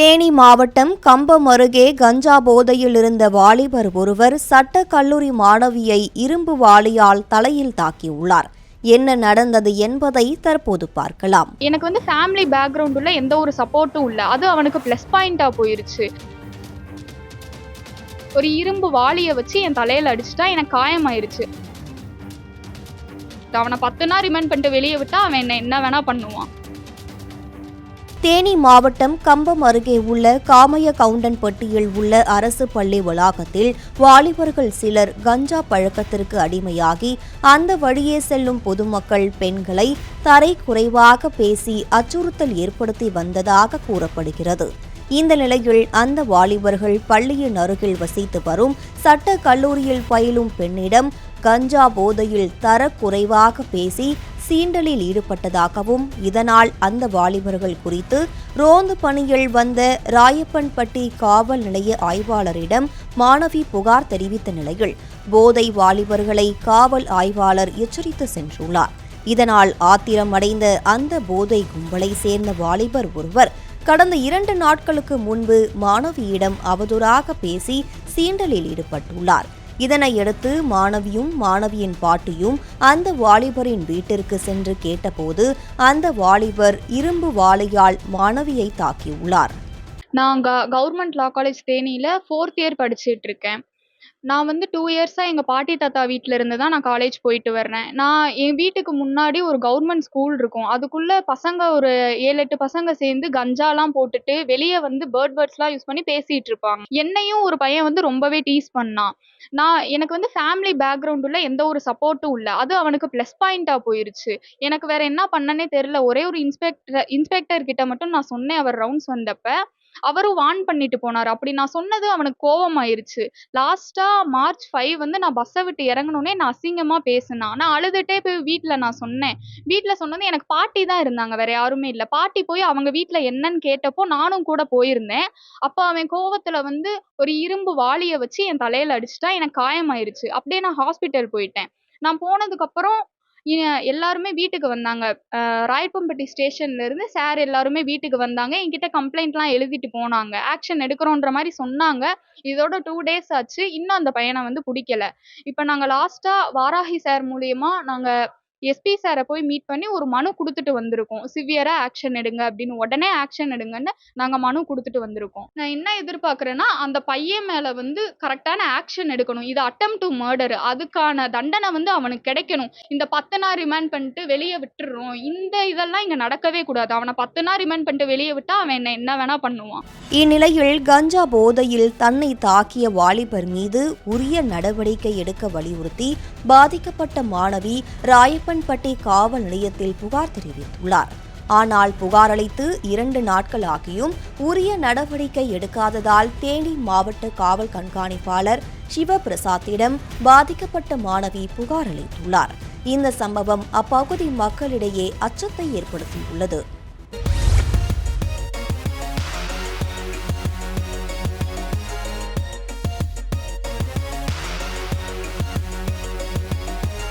தேனி மாவட்டம் கம்பம் அருகே கஞ்சா போதையில் இருந்த வாலிபர் ஒருவர் சட்ட கல்லூரி மாணவியை இரும்பு வாளியால் தலையில் தாக்கியுள்ளார். என்ன நடந்தது என்பதை தற்போது பார்க்கலாம். எனக்கு வந்து ஃபேமிலி பேக்ரவுண்ட் உள்ள எந்த ஒரு சப்போர்ட்டும் இல்லை. அது அவனுக்கு ப்ளஸ் பாயிண்டா போயிருச்சு. ஒரு இரும்பு வாளியை வச்சு என் தலையில அடிச்சுட்டா எனக்கு காயமாயிருச்சு. அவனை பத்து நாள் ரிமைண்ட் பண்ணிட்டு வெளியே விட்டா அவன் என்ன என்ன வேணா பண்ணுவான். தேனி மாவட்டம் கம்பம் அருகே உள்ள காமைய கவுண்டன்பட்டியில் உள்ள அரசு பள்ளி வளாகத்தில் வாலிபர்கள் சிலர் கஞ்சா பழக்கத்திற்கு அடிமையாகி அந்த வழியே செல்லும் பொதுமக்கள் பெண்களை தரை குறைவாக பேசி அச்சுறுத்தல் ஏற்படுத்தி வந்ததாக கூறப்படுகிறது. இந்த நிலையில் அந்த வாலிபர்கள் பள்ளியின் அருகில் வசித்து வரும் சட்ட கல்லூரியில் பயிலும் பெண்ணிடம் கஞ்சா போதையில் தரக்குறைவாக பேசி சீண்டலில் ஈடுபட்டதாகவும் இதனால் அந்த வாலிபர்கள் குறித்து ரோந்து பணியில் வந்த ராயப்பன்பட்டி காவல் நிலைய ஆய்வாளரிடம் மாணவி புகார் தெரிவித்த நிலையில் போதை வாலிபர்களை காவல் ஆய்வாளர் எச்சரித்து சென்றுள்ளார். இதனால் ஆத்திரமடைந்த அந்த போதை கும்பலை சேர்ந்த வாலிபர் ஒருவர் கடந்த இரண்டு நாட்களுக்கு முன்பு மாணவியிடம் அவதூறாக பேசி சீண்டலில் ஈடுபட்டுள்ளார். இதனையடுத்து மாணவியும் மாணவியின் பாட்டியும் அந்த வாலிபரின் வீட்டிற்கு சென்று கேட்டபோது அந்த வாலிபர் இரும்பு வாளையால் மாணவியை தாக்கியுள்ளார். நான் கவர்மெண்ட் லா காலேஜ் தேனியில் ஃபோர்த் இயர் படிச்சுட்டு இருக்கேன். நான் வந்து டூ இயர்ஸாக எங்கள் பாட்டி தாத்தா வீட்டில் இருந்து தான் நான் காலேஜ் போயிட்டு வர்றேன். நான் என் வீட்டுக்கு முன்னாடி ஒரு கவர்மெண்ட் ஸ்கூல் இருக்கும். அதுக்குள்ளே பசங்க ஒரு ஏழு எட்டு பசங்க சேர்ந்து கஞ்சாலாம் போட்டுட்டு வெளியே வந்து பேர்ட் பேர்ட்ஸ்லாம் யூஸ் பண்ணி பேசிகிட்டு இருப்பாங்க. என்னையும் ஒரு பையன் வந்து ரொம்பவே டீஸ் பண்ணான். நான் எனக்கு வந்து ஃபேமிலி பேக்ரவுண்ட் உள்ள எந்த ஒரு சப்போர்ட்டும் இல்லை. அது அவனுக்கு ப்ளஸ் பாயிண்ட்டாக போயிருச்சு. எனக்கு வேற என்ன பண்ணனே தெரில ஒரே ஒரு இன்ஸ்பெக்டர் இன்ஸ்பெக்டர் கிட்ட மட்டும் நான் சொன்னேன் அவர் ரவுண்ட்ஸ் வந்தப்ப. அவரும் வார்ன் பண்ணிட்டு போனார். அப்படி நான் சொன்னது அவனுக்கு கோவமாயிருச்சு லாஸ்ட்டாக மார்ச் ஃபைவ் வந்து நான் பஸ்ஸை விட்டு இறங்கணுன்னே நான் அசிங்கமாக பேசினேன். ஆனா அழுதுகிட்டே போய் வீட்டில் நான் சொன்னேன். வீட்டில் சொன்னது எனக்கு பாட்டி தான் இருந்தாங்க வேற யாருமே இல்லை. பாட்டி போய் அவங்க வீட்டில் என்னன்னு கேட்டப்போ நானும் கூட போயிருந்தேன். அப்போ அவன் கோவத்தில் வந்து ஒரு இரும்பு வாளிய வச்சு என் தலையில் அடிச்சுட்டா எனக்கு காயமாயிருச்சு. அப்படியே நான் ஹாஸ்பிட்டல் போயிட்டேன். நான் போனதுக்கப்புறம் அப்புறம் எல்லாருமே வீட்டுக்கு வந்தாங்க. ராயப்பம்பட்டி ஸ்டேஷன்ல இருந்து சார் எல்லாருமே வீட்டுக்கு வந்தாங்க. என்கிட்ட கம்ப்ளைண்ட்லாம் எழுதிட்டு போனாங்க. ஆக்ஷன் எடுக்கிறோன்ற மாதிரி சொன்னாங்க. இதோட டூ டேஸ் ஆச்சு. இன்னும் அந்த பையனை வந்து பிடிக்கல. இப்போ நாங்கள் லாஸ்ட்டாக வாராகி சார் மூலியமா நாங்கள் எஸ்பி சாரை போய் மீட் பண்ணி ஒரு மனு கொடுத்துட்டு வந்திருக்கோம். சிவியராக ஆக்ஷன் எடுங்க அப்படின்னு. உடனே ஆக்ஷன் எடுங்கன்னு நாங்கள் மனு கொடுத்துட்டு வந்திருக்கோம். நான் என்ன எதிர்பார்க்குறேன்னா அந்த பையன் மேலே வந்து கரெக்டான ஆக்ஷன் எடுக்கணும். இது அட்டம் டு மர்டர் அதுக்கான தண்டனை வந்து அவனுக்கு கிடைக்கணும். இந்த பத்து நாள் ரிமைண்ட் பண்ணிட்டு வெளியே விட்டுடுறோம் இந்த இதெல்லாம் இங்கே நடக்கவே கூடாது. அவனை பத்து நாள் ரிமைண்ட் பண்ணிட்டு வெளியே விட்டா அவன் என்ன என்ன வேணா பண்ணுவான். இந்நிலையில் கஞ்சா போதையில் தன்னை தாக்கிய வாலிபர் மீது உரிய நடவடிக்கை எடுக்க வலியுறுத்தி பாதிக்கப்பட்ட மாணவி ராயப்பன்பட்டி காவல் நிலையத்தில் புகார் தெரிவித்துள்ளார். ஆனால் புகார் அளித்து இரண்டு நாட்கள் ஆகியும் உரிய நடவடிக்கை எடுக்காததால் தேனி மாவட்ட காவல் கண்காணிப்பாளர் சிவபிரசாத்திடம் பாதிக்கப்பட்ட மாணவி புகார் அளித்துள்ளார். இந்த சம்பவம் அப்பகுதி மக்களிடையே அச்சத்தை ஏற்படுத்தியுள்ளது.